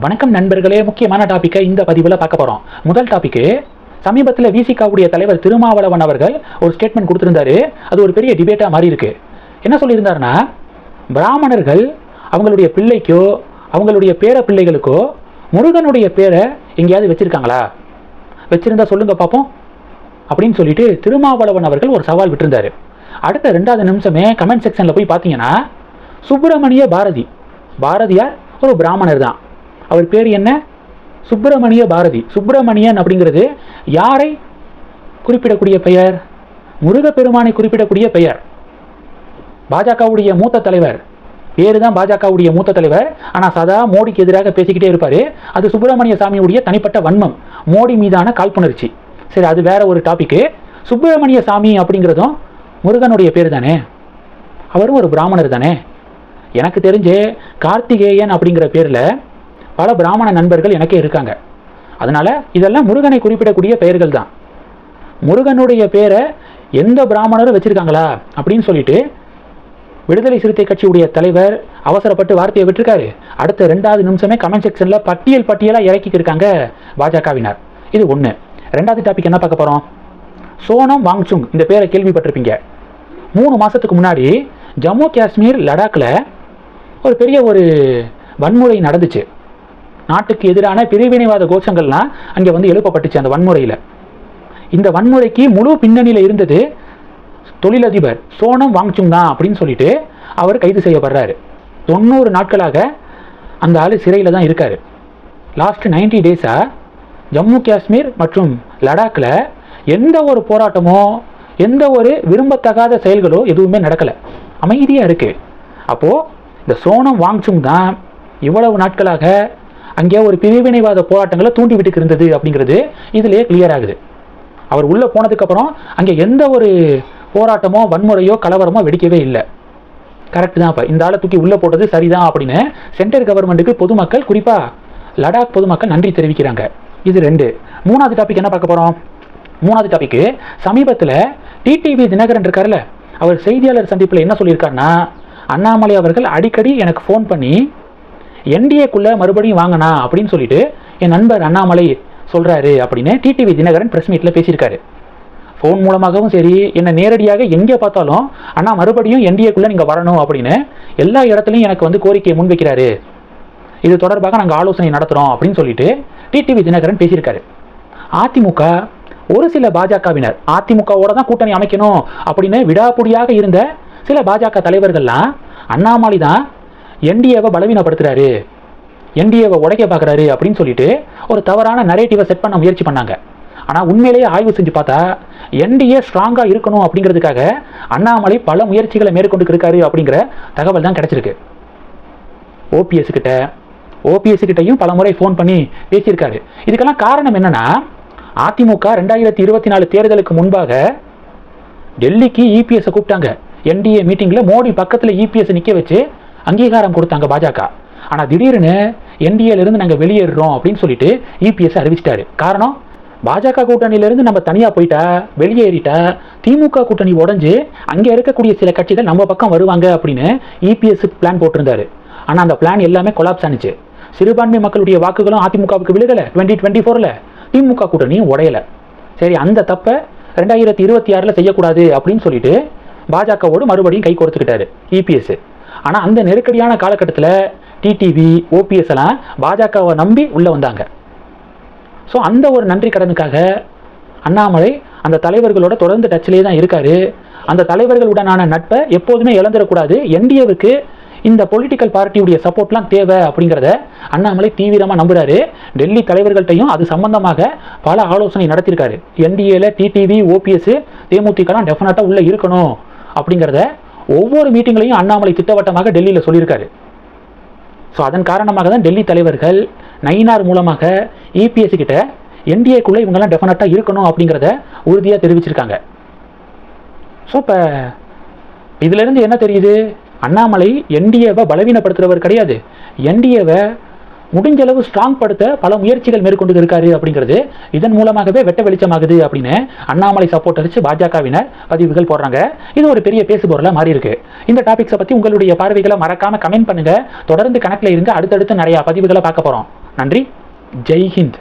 வணக்கம் நண்பர்களே முக்கியமான டாப்பிக்கை இந்த பதிவில் பார்க்க போகிறோம் முதல் டாபிக்கு சமீபத்தில் விசிகாவுடைய தலைவர் திருமாவளவன் அவர்கள் ஒரு ஸ்டேட்மெண்ட் கொடுத்துருந்தாரு. அது ஒரு பெரிய டிபேட்டாக மாறி இருக்கு. என்ன சொல்லியிருந்தாருன்னா பிராமணர்கள் அவங்களுடைய பிள்ளைக்கோ அவங்களுடைய பேர பிள்ளைகளுக்கோ முருகனுடைய பேரை எங்கேயாவது வச்சுருக்காங்களா? வச்சுருந்தா சொல்லுங்க பார்ப்போம் அப்படின்னு சொல்லிட்டு திருமாவளவன் அவர்கள் ஒரு சவால் விட்டுருந்தாரு. அடுத்த ரெண்டாவது நிமிஷமே கமெண்ட் செக்ஷனில் போய் பார்த்தீங்கன்னா சுப்பிரமணிய பாரதி. பாரதியார் ஒரு பிராமணர் தான் அவர் பேர் என்ன? சுப்பிரமணிய பாரதி. சுப்பிரமணியன் அப்படிங்கிறது யாரை குறிப்பிடக்கூடிய பெயர்? முருகப்பெருமானை குறிப்பிடக்கூடிய பெயர். பாஜகவுடைய மூத்த தலைவர். பேரு தான் பாஜகவுடைய மூத்த தலைவர். ஆனால் சதா மோடிக்கு எதிராக பேசிக்கிட்டே இருப்பார். அது சுப்பிரமணிய சாமியுடைய தனிப்பட்ட வன்மம். மோடி மீதான காழ்ப்புணர்ச்சி. சரி அது வேற ஒரு டாபிக்கு சுப்பிரமணிய சாமி அப்படிங்கிறதும் முருகனுடைய பேர் தானே அவரும் ஒரு பிராமணர் தானே? எனக்கு தெரிஞ்சு கார்த்திகேயன் அப்படிங்கிற பேரில் பல பிராமண நண்பர்கள் எனக்கு இருக்காங்க. அதனால் இதெல்லாம் முருகனை குறிப்பிடக்கூடிய பெயர்கள் தான். முருகனுடைய பேரை எந்த பிராமணரும் வச்சிருக்காங்களா அப்படின்னு சொல்லிட்டு விடுதலை சிறுத்தை கட்சியுடைய தலைவர் அவசரப்பட்டு வார்த்தையை விட்டுருக்காரு. அடுத்த ரெண்டாவது நிமிஷமே கமெண்ட் செக்ஷனில் பட்டியல் பட்டியலாக இறக்கிட்டு இருக்காங்க பாஜகவினர். இது ஒன்று ரெண்டாவது டாபிக் என்ன பார்க்க போகிறோம் சோனம் வாங்சுங். இந்த பேரை கேள்விப்பட்டிருப்பீங்க. மூணு மாதத்துக்கு முன்னாடி ஜம்மு காஷ்மீர் லடாக்கில் ஒரு பெரிய ஒரு வன்முறை நடந்துச்சு. நாட்டுக்கு எதிரான பிரிவினைவாத கோஷங்கள்லாம் அங்கே வந்து எழுப்பப்பட்டுச்சு அந்த வன்முறையில். இந்த வன்முறைக்கு முழு பின்னணியில் இருந்தது தொழிலதிபர் சோனம் வாங்சுங் தான் அப்படின்னு சொல்லிட்டு அவர் கைது செய்யப்படுறாரு. தொண்ணூறு நாட்களாக அந்த ஆள் சிறையில் தான் இருக்கார். லாஸ்ட் 90 டேஸாக ஜம்மு காஷ்மீர் மற்றும் லடாக்கில் எந்த ஒரு போராட்டமோ எந்த ஒரு விரும்பத்தகாத செயல்களோ எதுவுமே நடக்கலை. அமைதியாக இருக்குது அப்போது இந்த சோனம் வாங்சுங் தான் இவ்வளவு நாட்களாக அங்கே ஒரு பிரிவினைவாத போராட்டங்களை தூண்டி இருந்தது அப்படிங்கிறது இதிலேயே கிளியர் ஆகுது. அவர் உள்ளே போனதுக்கப்புறம் அங்கே எந்த ஒரு போராட்டமோ வன்முறையோ கலவரமோ வெடிக்கவே இல்லை. கரெக்ட் தான் இப்போ இந்த ஆளை தூக்கி உள்ளே போட்டது சரிதான் அப்படின்னு சென்ட்ரல் கவர்மெண்ட்டுக்கு பொதுமக்கள் குறிப்பாக லடாக் பொதுமக்கள் நன்றி தெரிவிக்கிறாங்க. இது ரெண்டு. மூணாவது டாபிக் என்ன பார்க்க போகிறோம் மூணாவது டாபிக்கு சமீபத்தில் டிடிவி தினகரன் இருக்கார்ல அவர் செய்தியாளர் சந்திப்பில் என்ன சொல்லியிருக்காருன்னா அண்ணாமலை அவர்கள் அடிக்கடி எனக்கு ஃபோன் பண்ணி என்டிஏக்குள்ளே மறுபடியும் வாங்கினா அப்படின்னு சொல்லிட்டு என் நண்பர் அண்ணாமலை சொல்கிறாரு அப்படின்னு டிடிவி தினகரன் ப்ரெஸ் மீட்டில் பேசியிருக்காரு. ஃபோன் மூலமாகவும் சரி என்னை நேரடியாக எங்கே பார்த்தாலும் ஆனால் மறுபடியும் என்டிஏக்குள்ளே நீங்கள் வரணும் அப்படின்னு எல்லா இடத்துலையும் எனக்கு வந்து கோரிக்கையை முன்வைக்கிறாரு. இது தொடர்பாக நாங்கள் ஆலோசனை நடத்துகிறோம் அப்படின்னு சொல்லிட்டு டிடிவி தினகரன் பேசியிருக்காரு. அதிமுக ஒரு சில பாஜகவினர் அதிமுகவோட தான் கூட்டணி அமைக்கணும் அப்படின்னு விடாப்புடியாக இருந்த சில பாஜக தலைவர்கள்லாம் அண்ணாமலை தான் என்டிஏவை பலவீனப்படுத்துறாரு. என்டிஏவை உடைக்க பார்க்குறாரு அப்படின்னு சொல்லிட்டு ஒரு தவறான நரேட்டிவை செட் பண்ண முயற்சி பண்ணாங்க. ஆனால் உண்மையிலேயே ஆய்வு செஞ்சு பார்த்தா என்டிஏ ஸ்ட்ராங்காக இருக்கணும் அப்படிங்கிறதுக்காக அண்ணாமலை பல முயற்சிகளை மேற்கொண்டு இருக்காரு அப்படிங்கிற தகவல் தான் கிடச்சிருக்கு. ஓபிஎஸ் கிட்ட ஓபிஎஸ் கிட்டையும் பல முறை ஃபோன் பண்ணி பேசியிருக்காரு. இதுக்கெல்லாம் காரணம் என்னன்னா அதிமுக ரெண்டாயிரத்தி இருபத்தி நாலு தேர்தலுக்கு முன்பாக டெல்லிக்கு இபிஎஸ்ஸை கூப்பிட்டாங்க. என்டிஏ மீட்டிங்கில் மோடி பக்கத்தில் இபிஎஸ் நிற்க வச்சு அங்கீகாரம் கொடுத்தாங்க பாஜக. ஆனால் திடீர்னு என்டிஏலேருந்து நாங்கள் வெளியேறுறோம் அப்படின்னு சொல்லிட்டு இபிஎஸ் அறிவிச்சிட்டாரு. காரணம் பாஜக கூட்டணியிலேருந்து நம்ம தனியாக போயிட்டா வெளியேறிட்டா திமுக கூட்டணி உடஞ்சு அங்கே இருக்கக்கூடிய சில கட்சிகள் நம்ம பக்கம் வருவாங்க அப்படின்னு இபிஎஸ் பிளான் போட்டிருந்தாரு. ஆனால் அந்த பிளான் எல்லாமே கொலாப்ஸ் ஆனிச்சு. சிறுபான்மை மக்களுடைய வாக்குகளும் அதிமுகவுக்கு விழுகலை. டுவெண்ட்டி டுவெண்ட்டி ஃபோரில் திமுக கூட்டணியும் உடையலை. சரி அந்த தப்பை ரெண்டாயிரத்தி இருபத்தி ஆறில் செய்யக்கூடாது அப்படின்னு சொல்லிட்டு பாஜகவோடு மறுபடியும் கை கொடுத்துக்கிட்டாரு இபிஎஸ் ஆனால் அந்த நெருக்கடியான காலகட்டத்தில் டிடிவி ஓபிஎஸ் எல்லாம் பாஜகவை நம்பி உள்ளே வந்தாங்க. ஸோ அந்த ஒரு நன்றி கடனுக்காக அண்ணாமலை அந்த தலைவர்களோட தொடர்ந்து டச்சிலே தான் இருக்கார். அந்த தலைவர்களுடனான நட்பை எப்போதுமே இழந்துடக்கூடாது. என்டிஏவுக்கு இந்த பொலிட்டிக்கல் பார்ட்டியுடைய சப்போர்ட்லாம் தேவை அப்படிங்கிறத அண்ணாமலை தீவிரமாக நம்புகிறாரு டெல்லி தலைவர்கள்ட்டையும் அது சம்பந்தமாக பல ஆலோசனை நடத்தியிருக்காரு. என்டிஏல டிடிவி ஓபிஎஸ் தேமுதிகலாம் டெஃபினட்டாக உள்ளே இருக்கணும் அப்படிங்கிறத ஒவ்வொரு மீட்டிங்லையும் அண்ணாமலை திட்டவட்டமாக டெல்லியில் சொல்லியிருக்காரு. ஸோ அதன் காரணமாக தான் டெல்லி தலைவர்கள் நயினார் மூலமாக இபிஎஸ்சி கிட்ட என்டிஏக்குள்ளே இவங்கெல்லாம் டெஃபினட்டாக இருக்கணும் அப்படிங்கிறத உறுதியாக தெரிவிச்சிருக்காங்க. ஸோ இப்போ இதிலிருந்து என்ன தெரியுது? அண்ணாமலை என்டிஏவை பலவீனப்படுத்துகிறவர் கிடையாது. என்டிஏவை முடிஞ்ச அளவு ஸ்ட்ராங் படுத்த பல முயற்சிகள் மேற்கொண்டு இருக்காரு அப்படிங்கிறது. இதன் மூலமாகவே வெட்ட வெளிச்சமாகுது அப்படின்னு அண்ணாமலை சப்போர்ட் அடிச்சு பாஜகவினர் பதிவுகள் போடுறாங்க. இது ஒரு பெரிய பேசுபொருளாக மாறி இருக்கு இந்த டாபிக்ஸை பற்றி உங்களுடைய பார்வைகளை மறக்காம கமெண்ட் பண்ணுங்க. தொடர்ந்து கணக்கில் இருங்க. அடுத்தடுத்து நிறைய பதிவுகளை பார்க்க போகிறோம் நன்றி. ஜெய்ஹிந்த்